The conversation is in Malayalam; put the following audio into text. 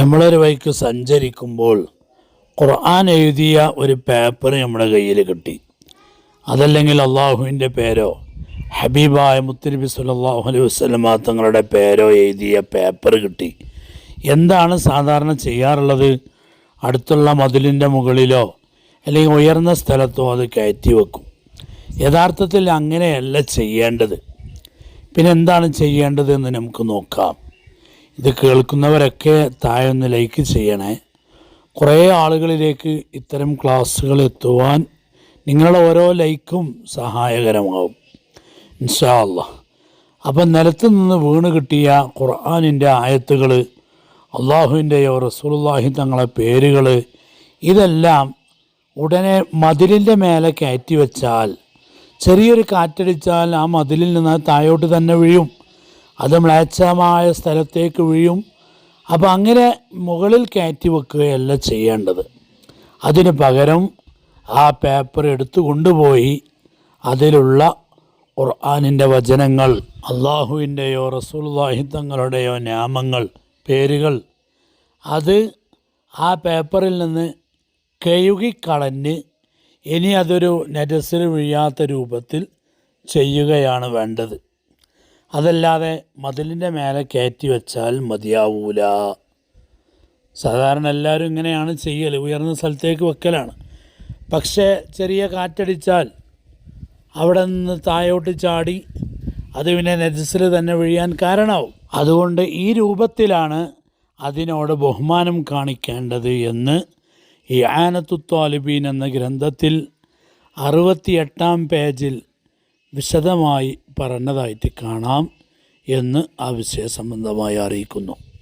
നമ്മളൊരു വഴിക്ക് സഞ്ചരിക്കുമ്പോൾ ഖുർആൻ എഴുതിയ ഒരു പേപ്പർ നമ്മുടെ കയ്യിൽ കിട്ടി. അതല്ലെങ്കിൽ അള്ളാഹുവിന്റെ പേരോ ഹബീബായ മുത്തനബി സല്ലല്ലാഹു അലൈഹി വസല്ലമ തങ്ങളുടെ പേരോ എഴുതിയ പേപ്പർ കിട്ടി. എന്താണ് സാധാരണ ചെയ്യാറുള്ളത്? അടുത്തുള്ള മതിലിന്റെ മുകളിലോ അല്ലെങ്കിൽ ഉയർന്ന സ്ഥലത്തോ അത് കയറ്റി വെക്കും. യഥാർത്ഥത്തിൽ അങ്ങനെയല്ല ചെയ്യേണ്ടത്. പിന്നെ എന്താണ് ചെയ്യേണ്ടത് എന്ന് നമുക്ക് നോക്കാം. ഇത് കേൾക്കുന്നവരൊക്കെ താഴെ ഒന്ന് ലൈക്ക് ചെയ്യണേ. കുറേ ആളുകളിലേക്ക് ഇത്തരം ക്ലാസ്സുകൾ എത്തുവാൻ നിങ്ങളുടെ ഓരോ ലൈക്കും സഹായകരമാവും ഇൻഷാല്ല അപ്പം നിലത്ത് നിന്ന് വീണ് കിട്ടിയ ഖുർആാനിന്റെ ആയത്തുകൾ അള്ളാഹുവിന്റെയോ റസൂലുള്ളാഹി തങ്ങളെ പേരുകൾ ഇതെല്ലാം ഉടനെ മതിലിന്റെ മേലെ കയറ്റി വെച്ചാൽ ചെറിയൊരു കാറ്റടിച്ചാൽ ആ മതിലിൽ നിന്ന് താഴോട്ട് തന്നെ വീഴും. അത് മ്ലേച്ഛമായ സ്ഥലത്തേക്ക് വീഴും. അപ്പോൾ അങ്ങനെ മുകളിൽ കയറ്റി വെക്കുകയല്ല ചെയ്യേണ്ടത്. അതിന് പകരം ആ പേപ്പർ എടുത്തു കൊണ്ടുപോയി അതിലുള്ള ഖുർആാനിന്റെ വചനങ്ങൾ അള്ളാഹുവിന്റെയോ റസൂൽവാഹി തങ്ങളുടെയോ നാമങ്ങൾ പേരുകൾ അത് ആ പേപ്പറിൽ നിന്ന് കഴുകിക്കളഞ്ഞ് ഇനി അതൊരു നെജസിൽ വീഴാത്ത രൂപത്തിൽ ചെയ്യുകയാണ് വേണ്ടത്. അതല്ലാതെ മതിലിന്റെ മേലെ കയറ്റി വെച്ചാൽ മതിയാവൂല. സാധാരണ എല്ലാവരും ഇങ്ങനെയാണ് ചെയ്യൽ ഉയർന്ന സ്ഥലത്തേക്ക് വെക്കലാണ്. പക്ഷേ ചെറിയ കാറ്റടിച്ചാൽ അവിടെ നിന്ന് താഴോട്ട് ചാടി അത് പിന്നെ നെജസിൽ തന്നെ വീഴാൻ കാരണമാവും. അതുകൊണ്ട് ഈ രൂപത്തിലാണ് അതിനോട് ബഹുമാനം കാണിക്കേണ്ടത് എന്ന് ഈ ആനത്തുത്വാലിബീൻ എന്ന ഗ്രന്ഥത്തിൽ അറുപത്തിയെട്ടാം പേജിൽ വിശദമായി പറഞ്ഞതായിട്ട് കാണാം എന്ന് ആ വിഷയ സംബന്ധമായി അറിയിക്കുന്നു.